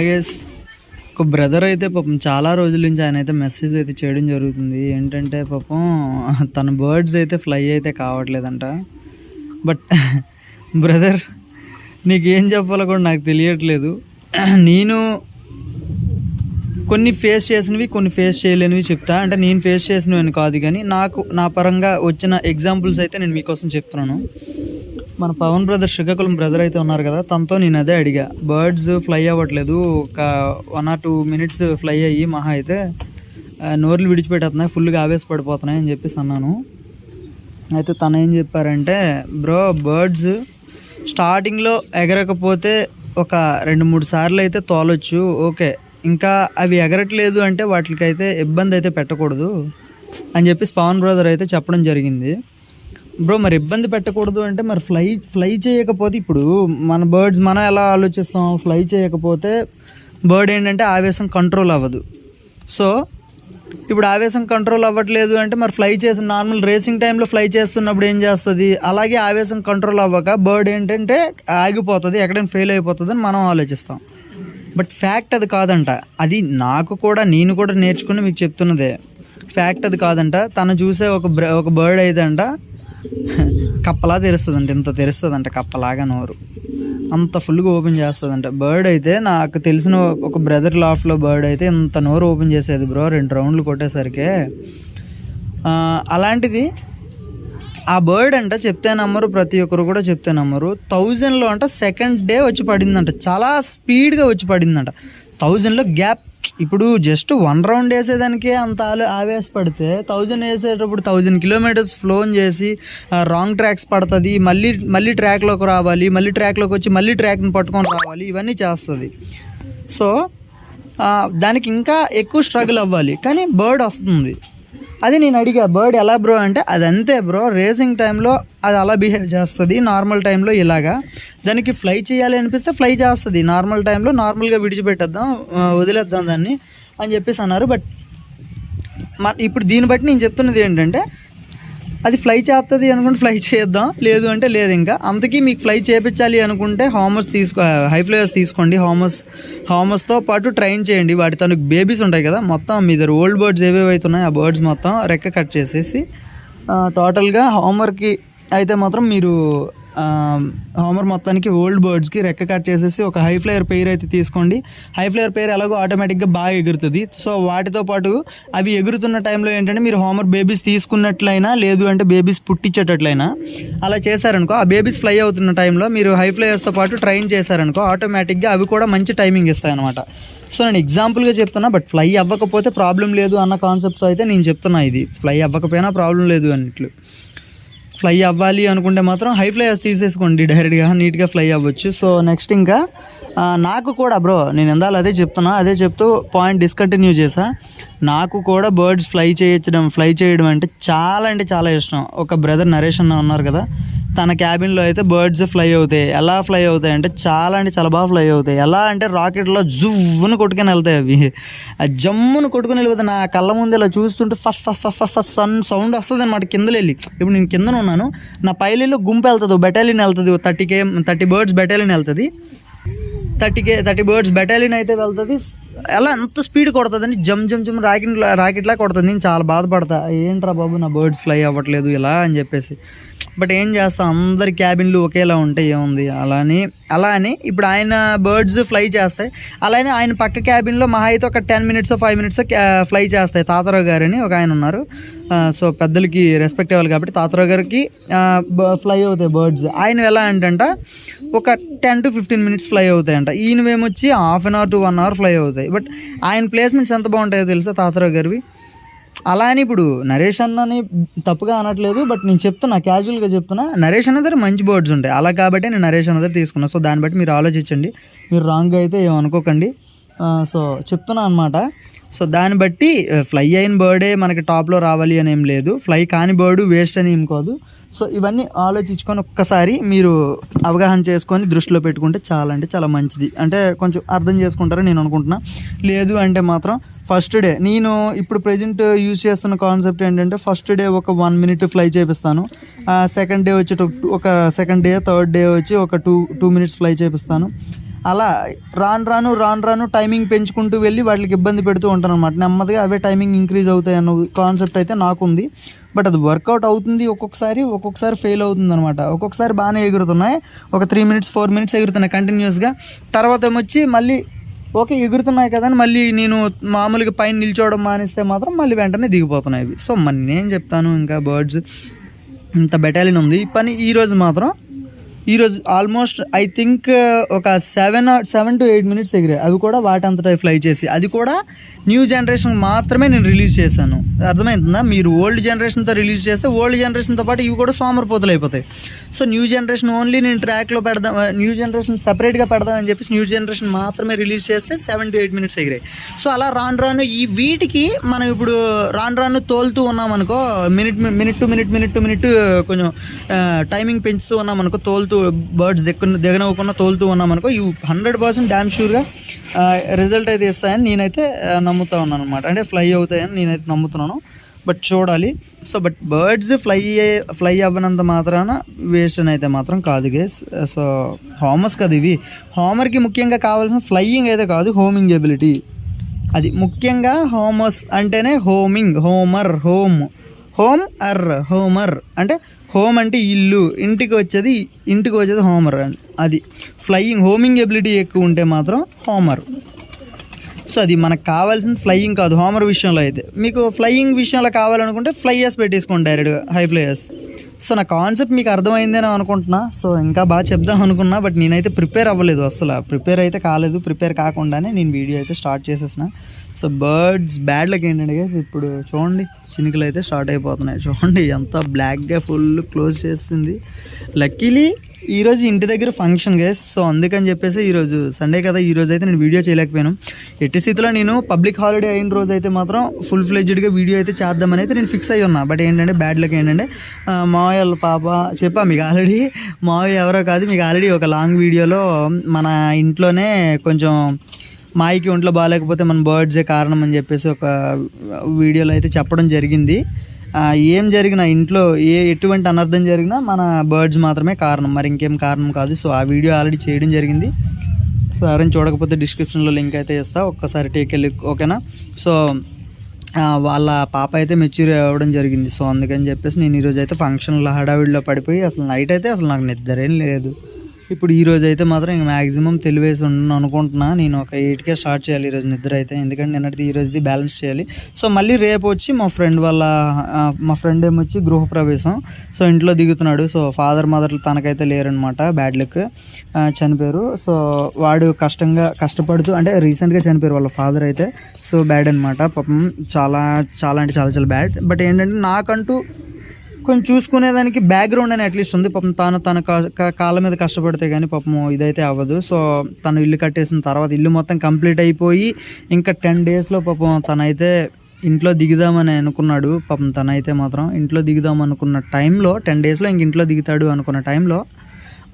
హాగేస్ ఒక బ్రదర్ అయితే పాపం చాలా రోజుల నుంచి ఆయన అయితే మెసేజ్ అయితే చేయడం జరుగుతుంది. ఏంటంటే పాపం తన బర్డ్స్ అయితే ఫ్లై అయితే కావట్లేదంట. బట్ బ్రదర్ నీకేం చెప్పాలో కూడా నాకు తెలియట్లేదు. నేను కొన్ని ఫేస్ చేసినవి కొన్ని ఫేస్ చేయలేనివి చెప్తా. అంటే నేను ఫేస్ చేసినవి అని కాదు కానీ నాకు నా పరంగా వచ్చిన ఎగ్జాంపుల్స్ అయితే నేను మీకోసం చెప్తున్నాను. మన పవన్ బ్రదర్ శ్రీకాకుళం బ్రదర్ అయితే ఉన్నారు కదా తనతో నేను అదే అడిగా. బర్డ్స్ ఫ్లై అవ్వట్లేదు ఒక one or two minutes fly అయ్యి మహా అయితే నోర్లు విడిచిపెట్టేస్తున్నాయి ఫుల్గా ఆవేశపడిపోతున్నాయి అని చెప్పేసి అన్నాను. అయితే తను ఏం చెప్పారంటే బ్రో బర్డ్స్ స్టార్టింగ్లో ఎగరకపోతే ఒక రెండు మూడు సార్లు అయితే తోలొచ్చు ఓకే. ఇంకా అవి ఎగరట్లేదు అంటే వాటికైతే ఇబ్బంది అయితే పెట్టకూడదు అని చెప్పేసి పవన్ బ్రదర్ అయితే చెప్పడం జరిగింది. బ్రో మరి ఇబ్బంది పెట్టకూడదు అంటే మరి ఫ్లై ఫ్లై చేయకపోతే ఇప్పుడు మన బర్డ్స్ మనం ఎలా ఆలోచిస్తాం? ఫ్లై చేయకపోతే బర్డ్ ఏంటంటే ఆవేశం కంట్రోల్ అవ్వదు. సో ఇప్పుడు ఆవేశం కంట్రోల్ అవ్వట్లేదు అంటే మరి ఫ్లై చేసిన నార్మల్ రేసింగ్ టైంలో ఫ్లై చేస్తున్నప్పుడు ఏం చేస్తుంది? అలాగే ఆవేశం కంట్రోల్ అవ్వక బర్డ్ ఏంటంటే ఆగిపోతుంది ఎక్కడైనా ఫెయిల్ అయిపోతుంది అని మనం ఆలోచిస్తాం. బట్ ఫ్యాక్ట్ అది కాదంట. అది నాకు కూడా నేను కూడా నేర్చుకుని మీకు చెప్తున్నదే. ఫ్యాక్ట్ అది కాదంట. తను చూసే ఒక బ్ర- ఒక బర్డ్ అయితే అంట కప్పలా తెరుస్తుందంట ఇంత తెరుస్తుందంట కప్పలాగా నోరు. అంత ఫుల్గా ఓపెన్ చేస్తుందంట. బర్డ్ అయితే నాకు తెలిసిన ఒక బ్రదర్ లాఫ్ట్లో బర్డ్ అయితే ఇంత నోరు ఓపెన్ చేసేది బ్రో రెండు రౌండ్లు కొట్టేసరికి. అలాంటిది ఆ బర్డ్ అంట చెప్తే నమ్మరు ప్రతి ఒక్కరు కూడా చెప్తే నమ్మరు. థౌజండ్లో అంట సెకండ్ డే వచ్చి పడిందంట. చాలా స్పీడ్గా వచ్చి పడిందంట. థౌజండ్లో గ్యాప్. ఇప్పుడు జస్ట్ వన్ రౌండ్ వేసేదానికే అంత ఆలో ఆవేశపడితే థౌజండ్ వేసేటప్పుడు థౌజండ్ కిలోమీటర్స్ ఫ్లోన్ చేసి రాంగ్ ట్రాక్స్ పడుతుంది మళ్ళీ మళ్ళీ ట్రాక్లోకి రావాలి మళ్ళీ ట్రాక్లోకి వచ్చి మళ్ళీ ట్రాక్ని పట్టుకొని రావాలి ఇవన్నీ చేస్తుంది. సో దానికి ఇంకా ఎక్కువ స్ట్రగుల్ అవ్వాలి కానీ బర్డ్ వస్తుంది. అది నేను అడిగా బర్డ్ ఎలా బ్రో? అంటే అది అంతే బ్రో రేసింగ్ టైంలో అది అలా బిహేవ్ చేస్తుంది నార్మల్ టైంలో ఇలాగా. దానికి ఫ్లై చేయాలి అనిపిస్తే ఫ్లై చేస్తుంది నార్మల్ టైంలో నార్మల్గా విడిచిపెట్టేద్దాం వదిలేద్దాం దాన్ని అని చెప్పేసి అన్నారు. బట్ మ ఇప్పుడు దీన్ని బట్టి నేను చెప్తున్నది ఏంటంటే అది ఫ్లై చేస్తుంది అనుకుంటే ఫ్లై చేద్దాం. లేదు అంటే లేదు ఇంకా. అంతకీ మీకు ఫ్లై చేపించాలి అనుకుంటే హామర్స్ తీసుకో హై ఫ్లైయర్స్ తీసుకోండి. హామర్స్ హామర్స్తో పాటు ట్రైన్ చేయండి. వాటి తనకు బేబీస్ ఉంటాయి కదా. మొత్తం మీ దగ్గర ఓల్డ్ బర్డ్స్ ఏవేవి అవుతున్నాయి ఆ బర్డ్స్ మొత్తం రెక్క కట్ చేసేసి టోటల్గా హామర్కి అయితే మాత్రం మీరు హోమర్ మొత్తానికి ఓల్డ్ బర్డ్స్కి రెక్క కట్ చేసేసి ఒక హై ఫ్లేయర్ పెయిర్ అయితే తీసుకోండి. హై ఫ్లేయర్ పెయిర్ ఎలాగో ఆటోమేటిక్గా బాగా ఎగురుతుంది. సో వాటితో పాటు అవి ఎగురుతున్న టైంలో ఏంటంటే మీరు హోమర్ బేబీస్ తీసుకున్నట్లయినా లేదు అంటే బేబీస్ పుట్టించేటట్లయినా అలా చేశారనుకో ఆ బేబీస్ ఫ్లై అవుతున్న టైంలో మీరు హై ఫ్లైయర్స్తో పాటు ట్రైన్ చేశారనుకో ఆటోమేటిక్గా అవి కూడా మంచి టైమింగ్ ఇస్తాయి అనమాట సో నేను ఎగ్జాంపుల్గా చెప్తున్నా బట్ ఫ్లై అవ్వకపోతే ప్రాబ్లం లేదు అన్న కాన్సెప్ట్తో అయితే నేను చెప్తున్నా ఇది. ఫ్లై అవ్వకపోయినా ప్రాబ్లం లేదు అన్నట్లు. ఫ్లై అవ్వాలి అనుకుంటే మాత్రం హై ఫ్లైయర్స్ తీసేసుకోండి డైరెక్ట్గా నీట్గా ఫ్లై అవ్వచ్చు. సో నెక్స్ట్ ఇంకా నాకు కూడా బ్రో నేను ఎందాలు అదే చెప్తున్నా అదే చెప్తూ పాయింట్ డిస్కంటిన్యూ చేసా నాకు కూడా బర్డ్స్ ఫ్లై చేయడం ఫ్లై చేయడం అంటే చాలా అంటే చాలా ఇష్టం. ఒక బ్రదర్ నరేష్ అన్న ఉన్నారు కదా తన క్యాబిన్లో అయితే బర్డ్స్ ఫ్లై అవుతాయి. ఎలా ఫ్లై అవుతాయి అంటే చాలా అంటే చాలా బాగా ఫ్లై అవుతాయి. ఎలా అంటే రాకెట్లో జువ్వును కొట్టుకొని వెళ్తాయి అవి. ఆ జమ్మును కొట్టుకొని వెళ్ళిపోతే నా కళ్ళ ముందు ఇలా చూస్తుంటే first first first first first sun sound వస్తుంది అనమాట కిందలు వెళ్ళి. ఇప్పుడు నేను కిందన ఉన్నాను. నా పైలీలో గుంపు వెళ్తుంది బెటాలియన్ వెళ్తుంది thirty K thirty birds battalion వెళ్తుంది. Thirty K thirty birds battalion అయితే వెళ్తుంది. ఎలా ఎంత స్పీడ్ కొడుతుందని జమ్ జమ్ జమ్ రాకెట్ రాకెట్లా కొడుతుంది. నేను చాలా బాధపడతా. ఏంట్రా బాబు నా బర్డ్స్ ఫ్లై అవ్వట్లేదు ఇలా అని చెప్పేసి. బట్ ఏం చేస్తాం? అందరి క్యాబిన్లు ఒకేలా ఉంటాయి ఏముంది? అలానే అలా అని ఇప్పుడు ఆయన బర్డ్స్ ఫ్లై చేస్తాయి. అలానే ఆయన పక్క క్యాబిన్లో మహా అయితే ఒక ten minutes five minutes fly చేస్తాయి. తాతారావు గారు అని ఒక ఆయన ఉన్నారు. సో పెద్దలకి రెస్పెక్ట్ ఇవ్వాలి కాబట్టి తాతారావు గారికి ఫ్లై అవుతాయి బర్డ్స్. ఆయన ఎలా అంటంట ఒక ten to fifteen minutes fly అవుతాయంట. ఈయనవేమొచ్చి half an hour to one hour fly అవుతాయి. బట్ ఆయన ప్లేస్మెంట్స్ ఎంత బాగుంటాయో తెలుసా తాతారావు గారివి? అలా అని ఇప్పుడు నరేష్ అన్నని తప్పుగా అనట్లేదు బట్ నేను చెప్తున్నా క్యాజువల్గా చెప్తున్నా. నరేష్ అన్న దగ్గర మంచి బర్డ్స్ ఉంటాయి. అలా కాబట్టి నేను నరేష్ అన్న దగ్గర తీసుకున్నా. సో దాన్ని బట్టి మీరు ఆలోచించండి. మీరు రాంగ్గా అయితే ఏమనుకోకండి సో చెప్తున్నా అనమాట సో దాన్ని బట్టి ఫ్లై అయిన బర్డే మనకి టాప్లో రావాలి అని ఏం లేదు. ఫ్లై కాని బర్డు వేస్ట్ అని ఏం కాదు. సో ఇవన్నీ ఆలోచించుకొని ఒక్కసారి మీరు అవగాహన చేసుకొని దృష్టిలో పెట్టుకుంటే చాలా అంటే చాలా మంచిది. అంటే కొంచెం అర్థం చేసుకుంటారని నేను అనుకుంటున్నా. లేదు అంటే మాత్రం ఫస్ట్ డే నేను ఇప్పుడు ప్రజెంట్ యూజ్ చేస్తున్న కాన్సెప్ట్ ఏంటంటే ఫస్ట్ డే ఒక వన్ మినిట్ ఫ్లై చేపిస్తాను. సెకండ్ డే వచ్చి ఒక సెకండ్ డే థర్డ్ డే వచ్చి ఒక టూ టూ మినిట్స్ ఫ్లై చేపిస్తాను. అలా రాను రాను రాను రాను టైమింగ్ పెంచుకుంటూ వెళ్ళి వాటికి ఇబ్బంది పెడుతూ ఉంటాను అనమాట నెమ్మదిగా అవే టైమింగ్ ఇంక్రీజ్ అవుతాయి అన్న కాన్సెప్ట్ అయితే నాకుంది. బట్ అది వర్కౌట్ అవుతుంది ఒక్కొక్కసారి ఒక్కొక్కసారి ఫెయిల్ అవుతుంది అనమాట ఒక్కొక్కసారి బాగానే ఎగురుతున్నాయి. ఒక త్రీ మినిట్స్ ఫోర్ మినిట్స్ ఎగురుతున్నాయి కంటిన్యూస్గా. తర్వాత ఏమొచ్చి మళ్ళీ ఓకే ఎగురుతున్నాయి కదా అని మళ్ళీ నేను మామూలుగా పైన నిల్చోవడం మానేస్తే మాత్రం మళ్ళీ వెంటనే దిగిపోతున్నాయి ఇవి. సో మరి నేను చెప్తాను ఇంకా బర్డ్స్? ఇంత బెటాలియన్ ఉంది. ఈ పని ఈరోజు మాత్రం ఈరోజు ఆల్మోస్ట్ ఐ థింక్ ఒక seven seven to eight minutes ఎగిరాయి అవి కూడా వాటంతటా ఫ్లై చేసి. అది కూడా న్యూ జనరేషన్ మాత్రమే నేను రిలీజ్ చేశాను. అర్థమవుతుందా మీరు ఓల్డ్ జనరేషన్తో రిలీజ్ చేస్తే ఓల్డ్ జనరేషన్తో పాటు ఇవి కూడా సోమరిపోతలు అయిపోతాయి. సో న్యూ జనరేషన్ ఓన్లీ నేను ట్రాక్లో పెడదాం న్యూ జనరేషన్ సపరేట్గా పెడదామని చెప్పేసి న్యూ జనరేషన్ మాత్రమే రిలీజ్ చేస్తే సెవెన్ టు ఎయిట్ మినిట్స్ ఎగిరాయి సో అలా రాను రాను ఈ వీటికి మనం ఇప్పుడు రాను రాను తోలుతూ ఉన్నాం అనుకో minute minute to minute minute to minute కొంచెం టైమింగ్ పెంచుతూ ఉన్నాం అనుకో తోలుతూ బర్డ్స్ దగ్గర దిగనవ్వకుండా తోలుతూ ఉన్నాం అనుకో ఇవి హండ్రెడ్ పర్సెంట్ డ్యామ్ షూర్గా రిజల్ట్ అయితే ఇస్తాయని నేనైతే నమ్ముతా ఉన్నాను అనమాట అంటే ఫ్లై అవుతాయని నేనైతే నమ్ముతున్నాను. బట్ చూడాలి. So but birds fly fly అవ్వనంత మాత్రాన వేస్ట్ అని అయితే మాత్రం కాదు గేస్ సో హోమర్స్ కదా ఇవి. హోమర్కి ముఖ్యంగా కావాల్సిన ఫ్లయింగ్ అయితే కాదు హోమింగ్ ఎబిలిటీ. అది ముఖ్యంగా హోమస్ అంటేనే homing homer home. Home or homer. అంటే హోమ్ అంటే ఇల్లు. ఇంటికి వచ్చేది ఇంటికి వచ్చేది హోమర్ అండి. అది. ఫ్లయింగ్ హోమింగ్ ఎబిలిటీ ఎక్కువ ఉంటే మాత్రం హోమర్ సో అది మనకు కావాల్సింది ఫ్లయింగ్ కాదు హోమర్ విషయంలో అయితే. మీకు ఫ్లయింగ్ విషయంలో కావాలనుకుంటే ఫ్లైయర్స్ పెట్టేసుకోండి డైరెక్ట్గా హై ఫ్లైయర్స్ సో నా కాన్సెప్ట్ మీకు అర్థమైందని అనుకుంటున్నా. సో ఇంకా బాగా చెప్దాం అనుకున్నా బట్ నేనైతే ప్రిపేర్ అవ్వలేదు అసలు. ప్రిపేర్ అయితే కాలేదు ప్రిపేర్ కాకుండానే నేను వీడియో అయితే స్టార్ట్ చేసేసిన. సో బర్డ్స్ బ్యాడ్ లక్ ఏంటంటే గేస్ ఇప్పుడు చూడండి చినుకులు అయితే స్టార్ట్ అయిపోతున్నాయి. చూడండి ఎంత బ్లాక్గా ఫుల్ క్లోజ్ చేస్తుంది లక్కీలీ ఈరోజు ఇంటి దగ్గర ఫంక్షన్ గేస్ సో అందుకని చెప్పేసి ఈరోజు సండే కదా ఈరోజు అయితే నేను వీడియో చేయలేకపోయాను. ఎట్టి స్థితిలో నేను పబ్లిక్ హాలిడే అయిన రోజు అయితే మాత్రం ఫుల్ ఫ్లెడ్జ్డ్గా వీడియో అయితే చేద్దామని అయితే నేను ఫిక్స్ అయ్యి ఉన్నా. బట్ ఏంటంటే బ్యాడ్ లక్ ఏంటంటే మావయ్య పాప చెప్పా మీకు ఆల్రెడీ మావయ్య ఎవరో కాదు మీకు ఆల్రెడీ ఒక లాంగ్ వీడియోలో మన ఇంట్లోనే కొంచెం మాయకి ఒంట్లో బాగాలేకపోతే మన బర్డ్సే కారణం అని చెప్పేసి ఒక వీడియోలో అయితే చెప్పడం జరిగింది. ఏం జరిగినా ఇంట్లో ఏ ఎటువంటి అనర్థం జరిగినా మన బర్డ్స్ మాత్రమే కారణం. మరి ఇంకేం కారణం కాదు. సో ఆ వీడియో ఆల్రెడీ చేయడం జరిగింది. సో ఎవరైనా చూడకపోతే డిస్క్రిప్షన్లో లింక్ అయితే ఇస్తా. ఒక్కసారి టేక్ వెళ్ళి ఓకేనా సో వాళ్ళ పాప అయితే మెచ్యూర్ అవ్వడం జరిగింది. సో అందుకని చెప్పేసి నేను ఈరోజు అయితే ఫంక్షన్లో హడావిడిలో పడిపోయి అసలు నైట్ అయితే అసలు నాకు నిద్ర ఏం లేదు. ఇప్పుడు ఈ రోజు అయితే మాత్రం ఇంక మ్యాక్సిమం తెలివేసి ఉండను అనుకుంటున్నా. నేను ఒక ఎయిట్కే స్టార్ట్ చేయాలి ఈరోజు నిద్ర అయితే. ఎందుకంటే నిన్నటిది ఈ రోజుది బ్యాలెన్స్ చేయాలి. సో మళ్ళీ రేపు వచ్చి మా ఫ్రెండ్ వాళ్ళ మా ఫ్రెండ్ ఏమొచ్చి గృహప్రవేశం. సో ఇంట్లో దిగుతున్నాడు. సో ఫాదర్ మదర్ తనకైతే లేరనమాట బ్యాడ్ లక్ చనిపోయారు. సో వాడు కష్టంగా కష్టపడుతూ అంటే రీసెంట్గా చనిపోయారు వాళ్ళ ఫాదర్ అయితే. సో బ్యాడ్ అనమాట పాపం చాలా చాలా అంటే చాలా చాలా బ్యాడ్ బట్ ఏంటంటే నాకంటూ కొంచెం చూసుకునేదానికి బ్యాక్గ్రౌండ్ అని అట్లీస్ట్ ఉంది. పాపం తాను తన కా- కాళ్ళ మీద కష్టపడితే కానీ పాపం ఇదైతే అవ్వదు. సో తను ఇల్లు కట్టేసిన తర్వాత ఇల్లు మొత్తం కంప్లీట్ అయిపోయి ఇంకా టెన్ డేస్లో పాపం తనైతే ఇంట్లో దిగుదామని అనుకున్నాడు. పాపం తనైతే మాత్రం ఇంట్లో దిగుదాం అనుకున్న టైంలో టెన్ డేస్లో ఇంక ఇంట్లో దిగుతాడు అనుకున్న టైంలో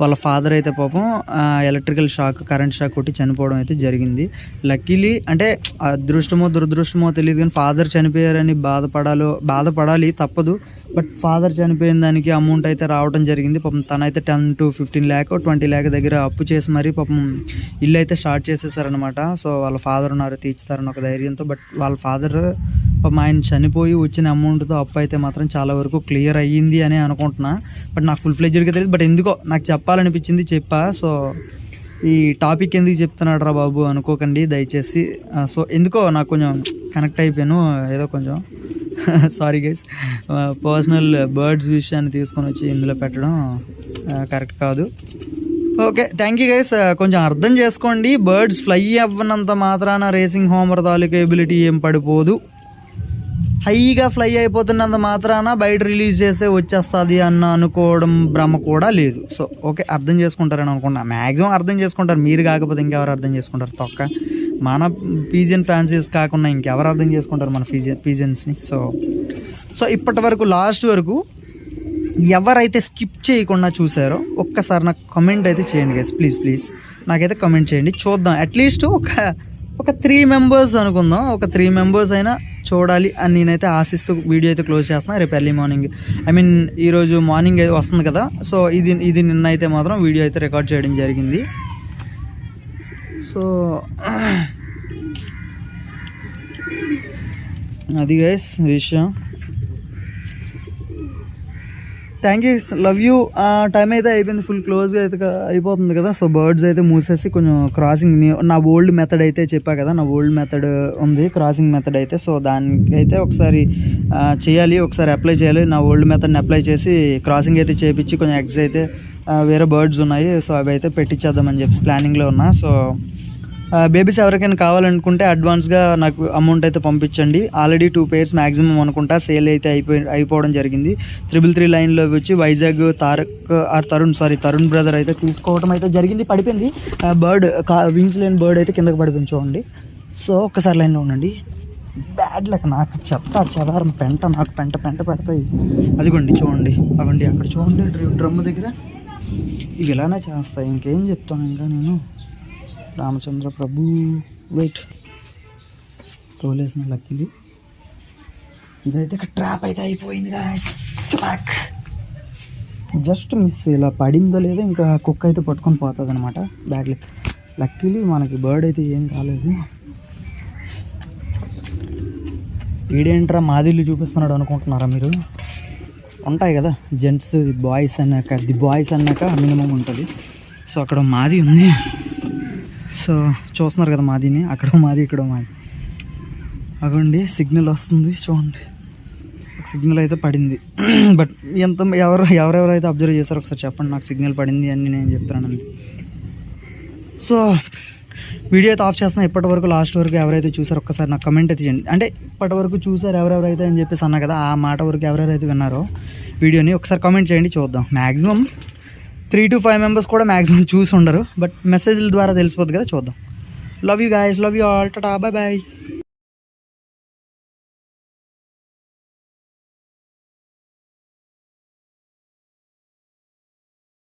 వాళ్ళ ఫాదర్ అయితే పాపం ఎలక్ట్రికల్ షాక్ కరెంట్ షాక్ కొట్టి చనిపోవడం అయితే జరిగింది. లక్కీలీ అంటే అదృష్టమో దురదృష్టమో తెలియదు కానీ ఫాదర్ చనిపోయారని బాధపడాలో బాధపడాలి తప్పదు. బట్ ఫాదర్ చనిపోయిన దానికి అమౌంట్ అయితే రావడం జరిగింది. పాపం తనైతే ten to fifteen lakh twenty lakh దగ్గర అప్పు చేసి మరీ పాపం ఇల్లు అయితే స్టార్ట్ చేసేసారనమాట సో వాళ్ళ ఫాదర్ ఉన్నారు తీర్చుతారని ఒక ధైర్యంతో. బట్ వాళ్ళ ఫాదర్ పాపం ఆయన చనిపోయి వచ్చిన అమౌంట్తో అప్పు అయితే మాత్రం చాలా వరకు క్లియర్ అయ్యింది అని అనుకుంటున్నా. బట్ నాకు ఫుల్ ఫ్లెజ్డ్గా తెలియదు. బట్ ఎందుకో నాకు చెప్పాలనిపించింది చెప్పా. సో ఈ టాపిక్ ఎందుకు చెప్తున్నాడు రా బాబు అనుకోకండి దయచేసి. సో ఎందుకో నాకు కొంచెం కనెక్ట్ అయిపోయాను ఏదో కొంచెం. సారీ గైస్ పర్సనల్ బర్డ్స్ విషయాన్ని తీసుకొని వచ్చి ఇందులో పెట్టడం కరెక్ట్ కాదు. ఓకే థ్యాంక్ యూ గైస్ కొంచెం అర్థం చేసుకోండి. బర్డ్స్ ఫ్లై అవ్వనంత మాత్రాన రేసింగ్ హోమర్ తాలూకా ఎబిలిటీ ఏం పడిపోదు. హైగా ఫ్లై అయిపోతున్నంత మాత్రాన బయట రిలీజ్ చేస్తే వచ్చేస్తుంది అన్న అనుకోవడం భ్రమ కూడా లేదు. సో ఓకే అర్థం చేసుకుంటారని అనుకున్నా. మ్యాక్సిమం అర్థం చేసుకుంటారు. మీరు కాకపోతే ఇంకెవరు అర్థం చేసుకుంటారు? తొక్క. మన పీజియన్ ఫ్యాన్సీస్ కాకుండా ఇంకెవరు అర్థం చేసుకుంటారు మన పీజియన్ పీజియన్స్ని సో సో ఇప్పటి వరకు లాస్ట్ వరకు ఎవరైతే స్కిప్ చేయకుండా చూసారో ఒక్కసారి నాకు కమెంట్ అయితే చేయండి గైస్ ప్లీజ్ ప్లీజ్ నాకైతే కమెంట్ చేయండి. చూద్దాం. అట్లీస్ట్ ఒక ఒక త్రీ మెంబర్స్ అనుకుందాం. ఒక త్రీ మెంబర్స్ అయినా చూడాలి అని నేనైతే ఆశిస్తూ వీడియో అయితే క్లోజ్ చేస్తున్నా రేపు ఎర్లీ మార్నింగ్ ఐ మీన్ ఈరోజు మార్నింగ్ అయితే వస్తుంది కదా సో ఇది ఇది నిన్న అయితే మాత్రం వీడియో అయితే రికార్డ్ చేయడం జరిగింది. సో అది గైస్ విషయం. Thank you love you time అయితే అయిపోయింది ఫుల్ క్లోజ్గా అయితే అయిపోతుంది కదా. సో బర్డ్స్ అయితే మూసేసి కొంచెం క్రాసింగ్ నా ఓల్డ్ మెథడ్ అయితే చెప్పా కదా నా ఓల్డ్ మెథడ్ ఉంది క్రాసింగ్ మెథడ్ అయితే. సో దానికి అయితే ఒకసారి చేయాలి ఒకసారి అప్లై చేయాలి. నా ఓల్డ్ మెథడ్ని అప్లై చేసి క్రాసింగ్ అయితే చేపించి కొంచెం ఎగ్స్ అయితే వేరే బర్డ్స్ ఉన్నాయి. సో అవి అయితే పెట్టించేద్దామని చెప్పి ప్లానింగ్లో ఉన్నా. సో బేబీస్ ఎవరికైనా కావాలనుకుంటే అడ్వాన్స్గా నాకు అమౌంట్ అయితే పంపించండి. ఆల్రెడీ టూ పేర్స్ మ్యాక్సిమం అనుకుంటా. సేల్ అయితే అయిపోయి అయిపోవడం జరిగింది. త్రిబుల్ త్రీ లైన్లో వచ్చి Vizag Tarak or Tarun sorry Tarun brother అయితే తీసుకోవడం అయితే జరిగింది పడిపోయింది. బర్డ్ కా వింగ్స్ లేని బర్డ్ అయితే కిందకి పడిపోయింది చూడండి. సో ఒక్కసారి లైన్లో ఉండండి. బ్యాడ్ లెక్క నాకు చెత్త చెదారం పెంట నాకు పెంట పెంట పెడతాయి. అదిగోండి చూడండి. అగోండి అక్కడ చూడండి డ్రమ్ దగ్గర. ఇవి ఇలానే చేస్తాయి. ఇంకేం చెప్తాను ఇంకా నేను? రామచంద్ర ప్రభు. వెయిట్ తోలేసిన లక్కీది ఇదైతే ఇక్కడ ట్రాప్ అయితే అయిపోయింది గాయస్ చుపాక్ జస్ట్ మిస్ ఇలా పడిందో లేదో ఇంకా కుక్క అయితే పట్టుకొని పోతుంది అనమాట బ్యాడ్ లక్కీలీ మనకి బర్డ్ అయితే ఏం కాలేదు. వీడేంట్రా మాదిల్లు చూపిస్తున్నాడు అనుకుంటున్నారా మీరు? ఉంటాయి కదా జెంట్స్ బాయ్స్ అన్నాక ది బాయ్స్ అన్నాక మినిమం ఉంటుంది. సో అక్కడ మాది ఉంది. సో చూస్తున్నారు కదా మాదిని అక్కడ మాది ఇక్కడ మాది. అగోండి సిగ్నల్ వస్తుంది చూడండి. సిగ్నల్ అయితే పడింది. బట్ ఎంత ఎవరు ఎవరెవరైతే అబ్జర్వ్ చేశారో ఒకసారి చెప్పండి నాకు సిగ్నల్ పడింది అని నేను చెప్తానండి సో వీడియో అయితే ఆఫ్ చేస్తున్నా ఇప్పటి వరకు లాస్ట్ వరకు ఎవరైతే చూసారో ఒక్కసారి నాకు కమెంట్ అయితే చేయండి. అంటే ఇప్పటి వరకు చూసారు ఎవరెవరైతే అని చెప్పేసి అన్నా కదా ఆ మాట వరకు ఎవరెవరైతే విన్నారో వీడియోని ఒకసారి కామెంట్ చేయండి చూద్దాం. Maximum three to five members కూడా మ్యాక్సిమం చూసి ఉండరు బట్ మెసేజ్ల ద్వారా తెలిసిపోద్ది కదా చూద్దాం. Love you guys love you all ta bye bye